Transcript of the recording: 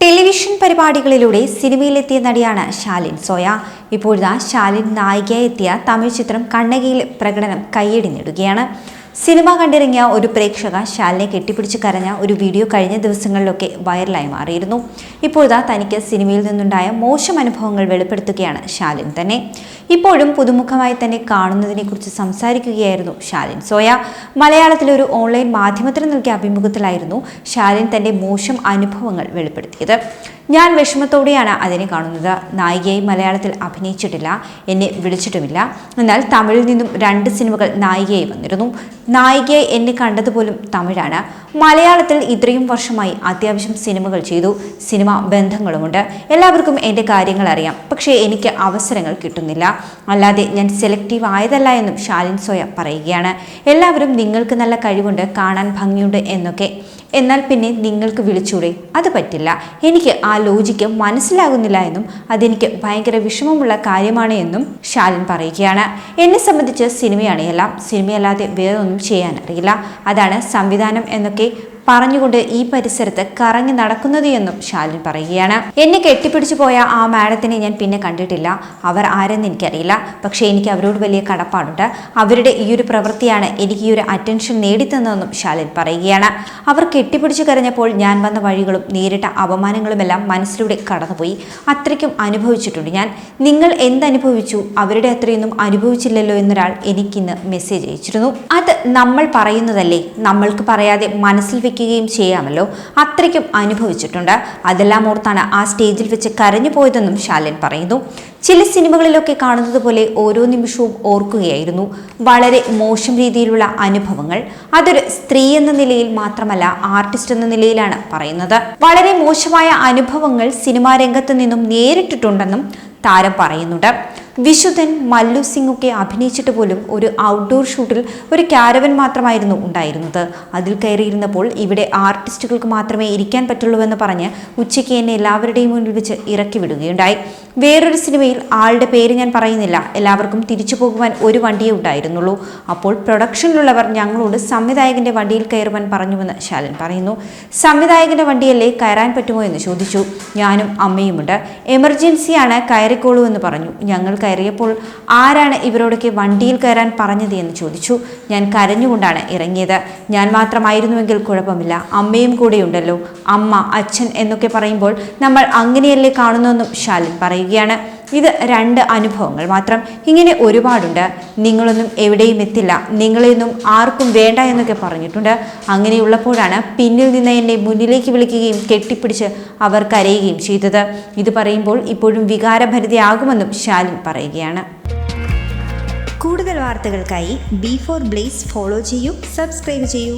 Television പരിപാടികളിലൂടെ സിനിമയിലെത്തിയ നടിയാണ് Shaalin soya. ഇപ്പോഴിതാ ഷാലിൻ നായികയായി എത്തിയ തമിഴ് ചിത്രം കണ്ണകിയിൽ പ്രകടനം കൈയടി നേടുകയാണ് സിനിമ കണ്ടിറങ്ങിയ ഒരു പ്രേക്ഷക ശാലിനെ കെട്ടിപ്പിടിച്ച് കരഞ്ഞ ഒരു വീഡിയോ കഴിഞ്ഞ ദിവസങ്ങളിലൊക്കെ വൈറലായി മാറിയിരുന്നു. ഇപ്പോഴാ തനിക്ക് സിനിമയിൽ നിന്നുണ്ടായ മോശം അനുഭവങ്ങൾ വെളിപ്പെടുത്തുകയാണ് ശാലിൻ തന്നെ. ഇപ്പോഴും പുതുമുഖമായി തന്നെ കാണുന്നതിനെക്കുറിച്ച് സംസാരിക്കുകയായിരുന്നു ശാലിൻ. സോയ മലയാളത്തിലെ ഒരു ഓൺലൈൻ മാധ്യമത്തിന് നൽകിയ അഭിമുഖത്തിലായിരുന്നു ശാലിൻ തന്റെ മോശം അനുഭവങ്ങൾ വെളിപ്പെടുത്തിയത്. ഞാൻ വിഷമത്തോടെയാണ് അതിനെ കാണുന്നത്. നായികയായി മലയാളത്തിൽ അഭിനയിച്ചിട്ടില്ല എന്നെ വിളിച്ചിട്ടുമില്ല. എന്നാൽ തമിഴിൽ നിന്നും രണ്ട് സിനിമകൾ നായികയായി വന്നിരുന്നു. നായികയെ എന്നെ കണ്ടതുപോലും തമിഴാണ്. മലയാളത്തിൽ ഇത്രയും വർഷമായി അത്യാവശ്യം സിനിമകൾ ചെയ്തു സിനിമ ബന്ധങ്ങളുമുണ്ട്. എല്ലാവർക്കും എന്റെ കാര്യങ്ങൾ അറിയാം. പക്ഷേ എനിക്ക് അവസരങ്ങൾ കിട്ടുന്നില്ല. അല്ലാതെ ഞാൻ സെലക്റ്റീവ് ആയതല്ല എന്നും ഷാലിൻ സോയ പറയുകയാണ്. എല്ലാവരും നിങ്ങൾക്ക് നല്ല കഴിവുണ്ട് കാണാൻ ഭംഗിയുണ്ട് എന്നൊക്കെ. എന്നാൽ പിന്നെ നിങ്ങൾക്ക് വിളിച്ചൂടെ? അത് പറ്റില്ല. എനിക്ക് ആ ലോജിക്ക് മനസ്സിലാകുന്നില്ല എന്നും അതെനിക്ക് ഭയങ്കര വിഷമമുള്ള കാര്യമാണ് എന്നും ശാലിൻ പറയുകയാണ്. എന്നെ സംബന്ധിച്ച് സിനിമയാണ് എല്ലാം. സിനിമയല്ലാതെ വേറെ ഒന്നും ചെയ്യാൻ അറിയില്ല അതാണ് സംവിധാനം എന്നൊക്കെ que പറഞ്ഞുകൊണ്ട് ഈ പരിസരത്ത് കറങ്ങി നടക്കുന്നത് എന്നും ശാലിൻ പറയുകയാണ്. എന്നെ കെട്ടിപ്പിടിച്ചു പോയ ആ മാഡത്തിനെ ഞാൻ പിന്നെ കണ്ടിട്ടില്ല. അവർ ആരെന്ന് എനിക്കറിയില്ല. പക്ഷേ എനിക്ക് അവരോട് വലിയ കടപ്പാടുണ്ട്. അവരുടെ ഈ ഒരു പ്രവൃത്തിയാണ് എനിക്ക് ഈ ഒരു അറ്റൻഷൻ നേടിത്തന്നതെന്നും ശാലിൻ പറയുകയാണ്. അവർ കെട്ടിപ്പിടിച്ചു കരഞ്ഞപ്പോൾ ഞാൻ വന്ന വഴികളും നേരിട്ട അപമാനങ്ങളുമെല്ലാം മനസ്സിലൂടെ കടന്നുപോയി. അത്രയ്ക്കും അനുഭവിച്ചിട്ടുണ്ട് ഞാൻ. നിങ്ങൾ എന്തനുഭവിച്ചു? അവരുടെ അത്രയൊന്നും അനുഭവിച്ചില്ലല്ലോ എന്നൊരാൾ എനിക്കിന്ന് മെസ്സേജ് അയച്ചിരുന്നു. അത് നമ്മൾ പറയുന്നതല്ലേ? നമ്മൾക്ക് പറയാതെ മനസ്സിൽ വെക്കുകയും ചെയ്യാമല്ലോ. അത്രയ്ക്കും അനുഭവിച്ചിട്ടുണ്ട്. അതെല്ലാം ഓർത്താണ് ആ സ്റ്റേജിൽ വെച്ച് കരഞ്ഞു പോയതെന്നും ശാലിൻ പറയുന്നു. ചില സിനിമകളിലൊക്കെ കാണുന്നത് പോലെ ഓരോ നിമിഷവും ഓർക്കുകയായിരുന്നു. വളരെ മോശം രീതിയിലുള്ള അനുഭവങ്ങൾ. അതൊരു സ്ത്രീ എന്ന നിലയിൽ മാത്രമല്ല ആർട്ടിസ്റ്റ് എന്ന നിലയിലാണ് പറയുന്നത്. വളരെ മോശമായ അനുഭവങ്ങൾ സിനിമാ രംഗത്ത് നിന്നും നേരിട്ടിട്ടുണ്ടെന്നും താരം പറയുന്നുണ്ട്. വിശുദ്ധൻ മല്ലു സിംഗൊക്കെ അഭിനയിച്ചിട്ട് പോലും ഒരു ഔട്ട്ഡോർ ഷൂട്ടിൽ ഒരു കാരവൻ മാത്രമായിരുന്നു ഉണ്ടായിരുന്നത്. അതിൽ കയറിയിരുന്നപ്പോൾ ഇവിടെ ആർട്ടിസ്റ്റുകൾക്ക് മാത്രമേ ഇരിക്കാൻ പറ്റുള്ളൂവെന്ന് പറഞ്ഞ് ഉച്ചയ്ക്ക് എന്നെ എല്ലാവരുടെയും മുന്നിൽ വെച്ച് ഇറക്കി വിടുകയുണ്ടായി. വേറൊരു സിനിമയിൽ ആളുടെ പേര് ഞാൻ പറയുന്നില്ല. എല്ലാവർക്കും തിരിച്ചു പോകുവാൻ ഒരു വണ്ടിയേ ഉണ്ടായിരുന്നുള്ളൂ. അപ്പോൾ പ്രൊഡക്ഷനിലുള്ളവർ ഞങ്ങളോട് സംവിധായകന്റെ വണ്ടിയിൽ കയറുവാൻ പറഞ്ഞുവെന്ന് ശാലൻ പറയുന്നു. സംവിധായകന്റെ വണ്ടിയല്ലേ കയറാൻ പറ്റുമോ എന്ന് ചോദിച്ചു. ഞാനും അമ്മയുമുണ്ട്. എമർജൻസിയാണ് കയറിക്കോളൂ എന്ന് പറഞ്ഞു. ഞങ്ങൾ കയറിയപ്പോൾ ആരാണ് ഇവരോടൊക്കെ വണ്ടിയിൽ കയറാൻ പറഞ്ഞത് എന്ന് ചോദിച്ചു. ഞാൻ കരഞ്ഞുകൊണ്ടാണ് ഇറങ്ങിയത്. ഞാൻ മാത്രമായിരുന്നുവെങ്കിൽ കുഴപ്പമില്ല. അമ്മയും കൂടെയുണ്ടല്ലോ. അമ്മ അച്ഛൻ എന്നൊക്കെ പറയുമ്പോൾ നമ്മൾ അങ്ങനെയല്ലേ കാണുന്നതെന്നും ശാലിൻ പറയുകയാണ്. ഇത് രണ്ട് അനുഭവങ്ങൾ മാത്രം. ഇങ്ങനെ ഒരുപാടുണ്ട്. നിങ്ങളൊന്നും എവിടെയും എത്തില്ല. നിങ്ങളെയൊന്നും ആർക്കും വേണ്ട എന്നൊക്കെ പറഞ്ഞിട്ടുണ്ട്. അങ്ങനെയുള്ളപ്പോഴാണ് പിന്നിൽ നിന്ന് എന്നെ മുന്നിലേക്ക് വിളിക്കുകയും കെട്ടിപ്പിടിച്ച് അവർ കരയുകയും ചെയ്തത്. ഇത് പറയുമ്പോൾ ഇപ്പോഴും വികാരഭരിതയാകുമെന്നും ശാലിൻ പറയുകയാണ്. കൂടുതൽ വാർത്തകൾക്കായി ബി ഫോർ ബ്ലേസ് ഫോളോ ചെയ്യൂ സബ്സ്ക്രൈബ് ചെയ്യൂ.